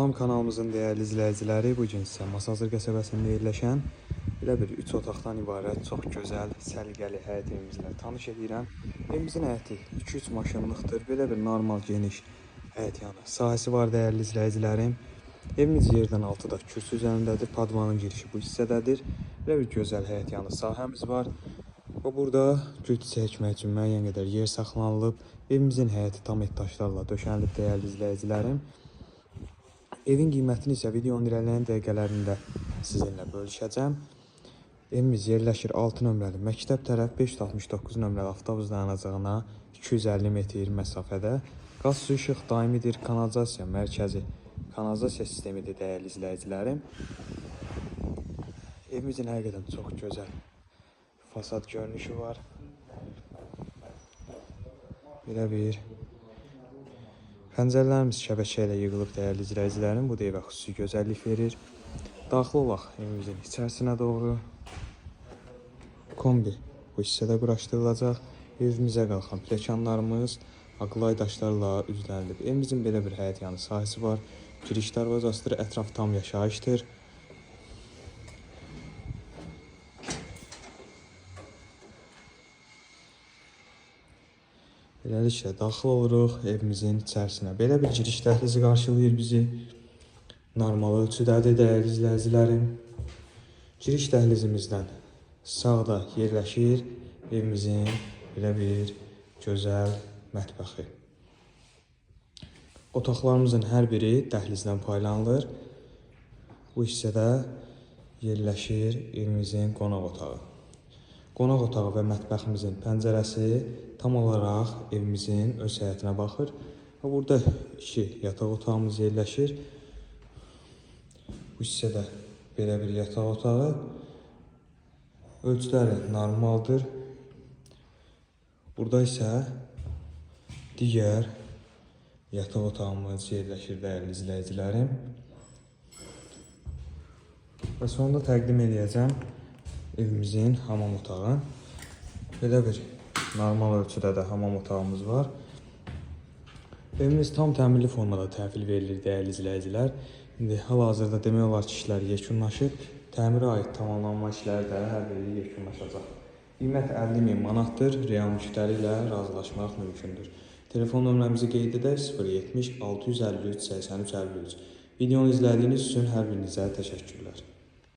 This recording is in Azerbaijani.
Salam kanalımızın dəyərli izləyiciləri, bu gün sizə Masazır qəsəbəsində yerləşən belə bir 3 otaqdan ibarət çox gözəl, səliqəli həyət evimizlə tanış edirəm. Evimizin həyəti 2-3 maşınlıqdır. Belə bir normal geniş həyət yanı sahəsi var dəyərli izləyicilərim. Evimiz yerdən altıda kürsü üzərindədir. Padvanın girişi bu hissədədir. Belə bir gözəl həyət yanı sahəmiz var. Və burada gül çiçək əkmək üçün müəyyən qədər yer saxlanılıb. Evimizin həyəti tam etdaşlarla döşənilib dəyərli izləyicilərim. Evin qiymətini isə videonun irəliləyən dəqiqələrində sizinlə bölüşəcəm. Evimiz yerləşir 6 nömrəli məktəb tərəf 569 nömrəli avtobus dayanacağına 250 metr məsafədə. Qaz su işıq daimidir, kanalizasiya mərkəzi, kanalizasiya sistemidir dəyərli izləyicilərim. Evimizin həqiqətən çox gözəl fasad görünüşü var. Belə bir Pəncərələrimiz şəbəkə ilə yığılıb dəyərli izləyicilərim. Bu da evə xüsusi gözəllik verir. Daxil olaq evimizin içərisinə doğru. Kombi bu hissədə quraşdırılacaq. Evimizə qalxan pilləkənlərimiz aqlay daşlarla üzlənilib. Evimizin belə bir həyət yanı sahəsi var. Giriş darvazasıdır, ətraf tam yaşayışdır. Beləliklə daxil oluruq evimizin içərisinə. Belə bir giriş dəhlizi qarşılayır bizi. Normal ölçüdədir dəyərli izləyicilərim. Giriş dəhlizimizdən sağda yerləşir evimizin belə bir gözəl mətbəxi. Otaqlarımızın hər biri dəhlizdən paylanılır. Bu hissədə yerləşir evimizin qonaq otağı. Qonaq otağı və mətbəximizin pəncərəsi tam olaraq evimizin öz həyətinə baxır. Və burada iki yataq otağımız yerləşir. Bu hissədə belə bir yataq otağı. Ölçüləri normaldır. Burada isə digər yataq otağımız yerləşir dəyərli izləyicilərim. Və sonunda təqdim edəcəm evimizin hamam otağı. Belə bir normal ölçüdə də hamam otağımız var. Evimiz tam təmirli formada təhvil verilir dəyərli izləyicilər. İndi hal-hazırda demək olar ki, işlər yekunlaşıb. Təmirə aid tamamlanma işləri də hər biri yekunlaşacaq. Qiymət 50 min manatdır. Real müştəri ilə razılaşmaq mümkündür. Telefon nömrəmizi qeyd edək 070 653 83 53. Videonu izlədiyiniz üçün hər birinizə təşəkkürlər.